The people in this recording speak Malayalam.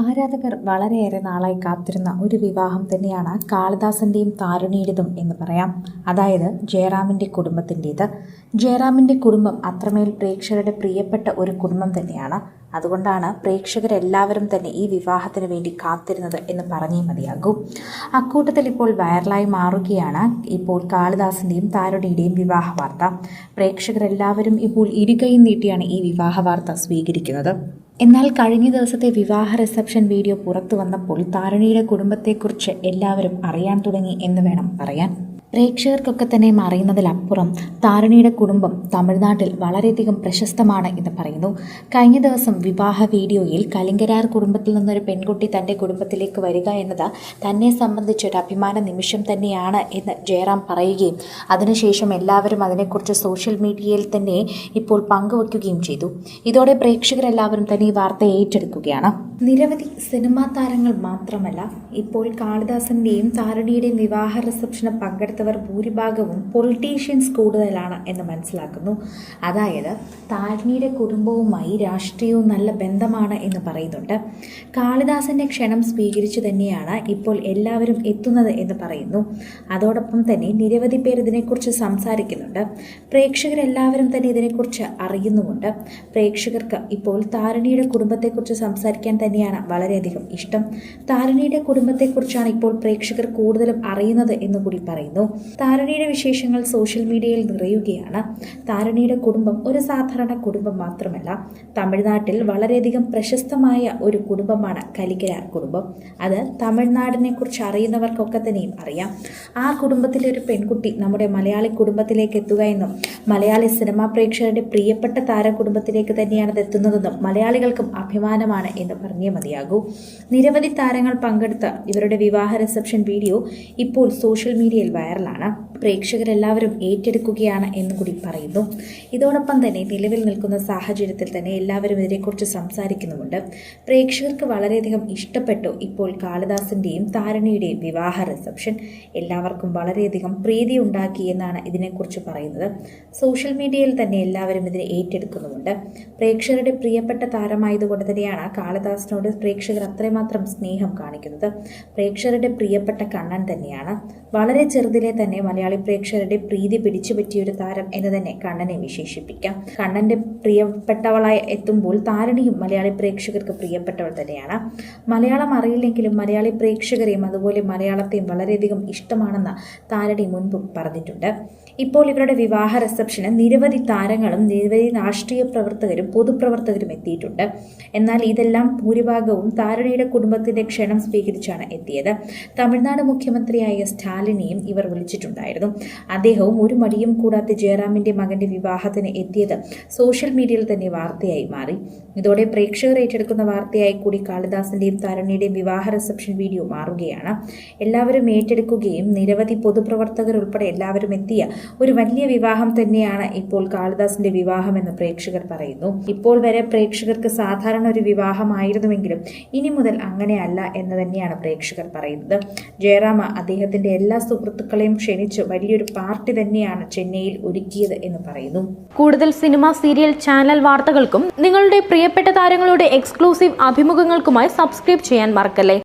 ആരാധകർ വളരെയേറെ നാളായി കാത്തിരുന്ന ഒരു വിവാഹം തന്നെയാണ് കാളിദാസന്റെയും താരുണിയുടേതും എന്ന് പറയാം. അതായത് ജയറാമിന്റെ കുടുംബത്തിന്റേത് ജയറാമിന്റെ കുടുംബം അത്രമേൽ പ്രേക്ഷകരുടെ പ്രിയപ്പെട്ട ഒരു കുടുംബം തന്നെയാണ്. അതുകൊണ്ടാണ് പ്രേക്ഷകരെല്ലാവരും തന്നെ ഈ വിവാഹത്തിന് വേണ്ടി കാത്തിരുന്നത് എന്ന് പറഞ്ഞേ മതിയാകൂ. അക്കൂട്ടത്തിൽ ഇപ്പോൾ വൈറലായി മാറുകയാണ് ഇപ്പോൾ കാളിദാസിന്റെയും താരുണിയുടെയും വിവാഹ വാർത്ത പ്രേക്ഷകരെല്ലാവരും ഇപ്പോൾ ഇരുകൈ നീട്ടിയാണ് ഈ വിവാഹ വാർത്ത സ്വീകരിക്കുന്നത്. എന്നാൽ കഴിഞ്ഞ ദിവസത്തെ വിവാഹ റിസപ്ഷൻ വീഡിയോ പുറത്തു വന്നപ്പോൾ താരണിയുടെ കുടുംബത്തെക്കുറിച്ച് എല്ലാവരും അറിയാൻ തുടങ്ങി എന്ന് വേണം പറയാൻ. പ്രേക്ഷകർക്കൊക്കെ തന്നെ അറിയുന്നതിലപ്പുറം താരണിയുടെ കുടുംബം തമിഴ്നാട്ടിൽ വളരെയധികം പ്രശസ്തമാണ് എന്ന് പറയുന്നു. കഴിഞ്ഞ ദിവസം വിവാഹ വീഡിയോയിൽ കലിങ്കരാർ കുടുംബത്തിൽ നിന്നൊരു പെൺകുട്ടി തന്റെ കുടുംബത്തിലേക്ക് വരിക എന്നത് തന്നെ സംബന്ധിച്ചൊരു അഭിമാന നിമിഷം തന്നെയാണ് എന്ന് ജയറാം പറയുകയും അതിനുശേഷം എല്ലാവരും അതിനെക്കുറിച്ച് സോഷ്യൽ മീഡിയയിൽ തന്നെ ഇപ്പോൾ പങ്കുവയ്ക്കുകയും ചെയ്തു. ഇതോടെ പ്രേക്ഷകരെല്ലാവരും തന്നെ ഈ വാർത്ത ഏറ്റെടുക്കുകയാണ്. നിരവധി സിനിമാ താരങ്ങൾ മാത്രമല്ല ഇപ്പോൾ കാളിദാസന്റെയും താരണിയുടെയും വിവാഹ റിസപ്ഷന് പങ്കെടുത്തവർ ഭൂരിഭാഗവും പൊളിറ്റീഷ്യൻസ് കൂടുതലാണ് എന്ന് മനസ്സിലാക്കുന്നു. അതായത് താരണിയുടെ കുടുംബവുമായി രാഷ്ട്രീയവും നല്ല ബന്ധമാണ് എന്ന് പറയുന്നുണ്ട്. കാളിദാസന്റെ ക്ഷണം സ്വീകരിച്ചു തന്നെയാണ് ഇപ്പോൾ എല്ലാവരും എത്തുന്നത് എന്ന് പറയുന്നു. അതോടൊപ്പം തന്നെ നിരവധി പേർ ഇതിനെക്കുറിച്ച് സംസാരിക്കുന്നുണ്ട്. പ്രേക്ഷകരെല്ലാവരും തന്നെ ഇതിനെക്കുറിച്ച് അറിയുന്നുമുണ്ട്. പ്രേക്ഷകർക്ക് ഇപ്പോൾ താരിണിയുടെ കുടുംബത്തെക്കുറിച്ച് സംസാരിക്കാൻ തന്നെയാണ് വളരെയധികം ഇഷ്ടം. താരിണിയുടെ കുടുംബത്തെക്കുറിച്ചാണ് ഇപ്പോൾ പ്രേക്ഷകർ കൂടുതലും അറിയുന്നത് എന്ന് കൂടി പറയുന്നു. താരണിയുടെ വിശേഷങ്ങൾ സോഷ്യൽ മീഡിയയിൽ നിറയുകയാണ്. താരണിയുടെ കുടുംബം ഒരു സാധാരണ കുടുംബം മാത്രമല്ല. തമിഴ്നാട്ടിൽ വളരെയധികം പ്രശസ്തമായ ഒരു കുടുംബമാണ് കലിക്കരാർ കുടുംബം. അത് തമിഴ്നാടിനെ കുറിച്ച് അറിയുന്നവർക്കൊക്കെ തന്നെയും അറിയാം. ആ കുടുംബത്തിലെ ഒരു പെൺകുട്ടി നമ്മുടെ മലയാളി കുടുംബത്തിലേക്ക് എത്തുക എന്നും മലയാളി സിനിമാ പ്രേക്ഷകരുടെ പ്രിയപ്പെട്ട താരകുടുംബത്തിലേക്ക് തന്നെയാണ് അത് എത്തുന്നതെന്നും മലയാളികൾക്കും അഭിമാനമാണ് എന്ന് പറഞ്ഞേ മതിയാകൂ. നിരവധി താരങ്ങൾ പങ്കെടുത്ത ഇവരുടെ വിവാഹ റിസപ്ഷൻ വീഡിയോ ഇപ്പോൾ സോഷ്യൽ മീഡിയയിൽ 哪呢？പ്രേക്ഷകരെല്ലാവരും ഏറ്റെടുക്കുകയാണ് എന്ന് കൂടി പറയുന്നു. ഇതോടൊപ്പം തന്നെ നിലവിൽ നിൽക്കുന്ന സാഹചര്യത്തിൽ തന്നെ എല്ലാവരും ഇതിനെക്കുറിച്ച് സംസാരിക്കുന്നുമുണ്ട്. പ്രേക്ഷകർക്ക് വളരെയധികം ഇഷ്ടപ്പെട്ടു ഇപ്പോൾ കാളിദാസിന്റെയും താരണിയുടെയും വിവാഹ റിസപ്ഷൻ. എല്ലാവർക്കും വളരെയധികം പ്രീതി ഉണ്ടാക്കി എന്നാണ് ഇതിനെക്കുറിച്ച് പറയുന്നത്. സോഷ്യൽ മീഡിയയിൽ തന്നെ എല്ലാവരും ഇതിനെ ഏറ്റെടുക്കുന്നുമുണ്ട്. പ്രേക്ഷകരുടെ പ്രിയപ്പെട്ട താരമായതുകൊണ്ട് തന്നെയാണ് കാളിദാസിനോട് പ്രേക്ഷകർ അത്രമാത്രം സ്നേഹം കാണിക്കുന്നത്. പ്രേക്ഷകരുടെ പ്രിയപ്പെട്ട കണ്ണൻ തന്നെയാണ്. വളരെ ചെറുതിലെ തന്നെ പ്രേക്ഷകരുടെ പ്രീതി പിടിച്ചു പറ്റിയൊരു താരം എന്ന് തന്നെ കണ്ണനെ വിശേഷിപ്പിക്കാം. കണ്ണന്റെ പ്രിയപ്പെട്ടവളായി എത്തുമ്പോൾ താരണിയും മലയാളി പ്രേക്ഷകർക്ക് പ്രിയപ്പെട്ടവൾ തന്നെയാണ്. മലയാളം അറിയില്ലെങ്കിലും മലയാളി പ്രേക്ഷകരെയും അതുപോലെ മലയാളത്തെയും വളരെയധികം ഇഷ്ടമാണെന്ന് താരണി മുൻപും പറഞ്ഞിട്ടുണ്ട്. ഇപ്പോൾ ഇവരുടെ വിവാഹ റിസപ്ഷന് നിരവധി താരങ്ങളും നിരവധി രാഷ്ട്രീയ പ്രവർത്തകരും പൊതുപ്രവർത്തകരും എത്തിയിട്ടുണ്ട്. എന്നാൽ ഇതെല്ലാം ഭൂരിഭാഗവും താരണിയുടെ കുടുംബത്തിന്റെ ക്ഷണം സ്വീകരിച്ചാണ് എത്തിയത്. തമിഴ്നാട് മുഖ്യമന്ത്രിയായ സ്റ്റാലിനെയും ഇവർ വിളിച്ചിട്ടുണ്ടായിരുന്നു. അദ്ദേഹവും ഒരു മടിയും കൂടാതെ ജയറാമിന്റെ മകന്റെ വിവാഹത്തിന് എത്തിയത് സോഷ്യൽ മീഡിയയിൽ തന്നെ വാർത്തയായി മാറി. ഇതോടെ പ്രേക്ഷകർ ഏറ്റെടുക്കുന്ന വാർത്തയായി കൂടി കാളിദാസിന്റെയും താരണിയുടെയും വിവാഹ റിസപ്ഷൻ വീഡിയോ മാറുകയാണ്. എല്ലാവരും ഏറ്റെടുക്കുകയും നിരവധി പൊതുപ്രവർത്തകർ ഉൾപ്പെടെ എല്ലാവരും എത്തിയ ഒരു വലിയ വിവാഹം തന്നെയാണ് ഇപ്പോൾ കാളിദാസിന്റെ വിവാഹം എന്ന് പ്രേക്ഷകർ പറയുന്നു. ഇപ്പോൾ വരെ പ്രേക്ഷകർക്ക് സാധാരണ ഒരു വിവാഹമായിരുന്നുവെങ്കിലും ഇനി മുതൽ അങ്ങനെയല്ല എന്ന് തന്നെയാണ് പ്രേക്ഷകർ പറയുന്നത്. ജയറാമ അദ്ദേഹത്തിന്റെ എല്ലാ സുഹൃത്തുക്കളെയും ക്ഷണിച്ച് വലിയൊരു പാർട്ടി തന്നെയാണ് ചെന്നൈയിൽ ഒരുക്കിയത് എന്ന് പറയുന്നു. കൂടുതൽ സിനിമ സീരിയൽ ചാനൽ വാർത്തകൾക്കും നിങ്ങളുടെ പ്രിയപ്പെട്ട താരങ്ങളുടെ എക്സ്ക്ലൂസീവ് അഭിമുഖങ്ങൾക്കുമായി സബ്സ്ക്രൈബ് ചെയ്യാൻ മറക്കല്ലേ?